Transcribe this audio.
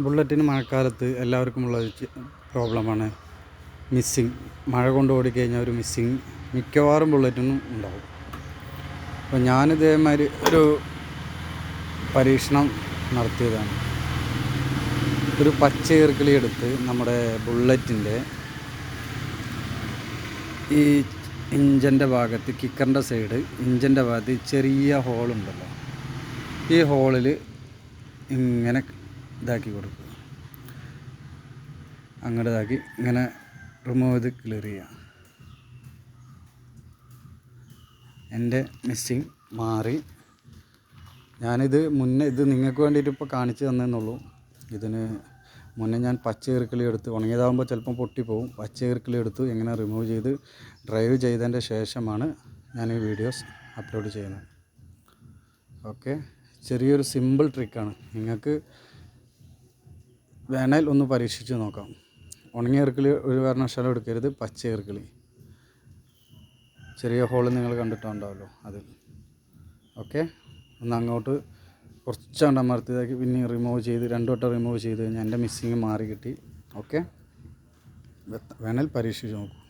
ബുള്ളറ്റിന് മഴക്കാലത്ത് എല്ലാവർക്കും ഉള്ള ഒരു പ്രോബ്ലമാണ് മിസ്സിങ്. മഴ കൊണ്ട് ഓടിക്കഴിഞ്ഞാൽ ഒരു മിസ്സിങ്. മിക്കവാറും ബുള്ളറ്റിനും ഉണ്ടാവും. അപ്പോൾ ഞാനിതേമാതിരി ഒരു പരീക്ഷണം നടത്തിയതാണ്. ഒരു പച്ച എടുത്ത് നമ്മുടെ ബുള്ളറ്റിന്റെ ഈ ഇഞ്ചിന്റെ ഭാഗത്ത് കിക്കറിന്റെ സൈഡ് ഇഞ്ചിന്റെ ഭാഗത്ത് ചെറിയ ഹോളുണ്ടല്ലോ. ഈ ഹോളിൽ ഇങ്ങനെ ഇതാക്കി കൊടുക്കുക. അങ്ങനെ ഇതാക്കി ഇങ്ങനെ റിമൂവ് ചെയ്ത് ക്ലിയർ ചെയ്യുക. എന്റെ മിസ്സിങ് മാറി. ഞാനിത് മുന്നേ ഇത് നിങ്ങൾക്ക് വേണ്ടിയിട്ട് ഇപ്പോൾ കാണിച്ചു തന്നെന്നുള്ളൂ. ഇതിന് മുന്നേ ഞാൻ പച്ച എടുത്ത് ഉണങ്ങിയതാകുമ്പോൾ ചിലപ്പം പൊട്ടിപ്പോവും. പച്ച ഈർക്കിളി എടുത്ത് എങ്ങനെ റിമൂവ് ചെയ്ത് ഡ്രൈവ് ചെയ്തതിന്റെ ശേഷമാണ് ഞാൻ ഈ വീഡിയോസ് അപ്ലോഡ് ചെയ്യുന്നത്. ഓക്കെ ചെറിയൊരു സിമ്പിൾ ട്രിക്കാണ് നിങ്ങൾക്ക് വേണേൽ ഒന്ന് പരീക്ഷിച്ച് നോക്കാം. ഉണങ്ങിയ ഇറക്കിൽ ഒരു കാരണവശാലും എടുക്കരുത് പച്ച ഇറക്കിൽ ചെറിയ ഹോൾ നിങ്ങൾ കണ്ടിട്ടുണ്ടാവല്ലോ അതിൽ. ഓക്കെ? ഒന്ന് അങ്ങോട്ട് കുറച്ചാണ്ട് അമർത്തിയതാക്കി പിന്നെ റിമൂവ് ചെയ്ത് രണ്ടു വട്ടം റിമൂവ് ചെയ്ത് കഴിഞ്ഞാൽ എന്റെ മിസ്സിങ് മാറി കിട്ടി. ഓക്കെ? വേണേൽ പരീക്ഷിച്ച് നോക്കൂ.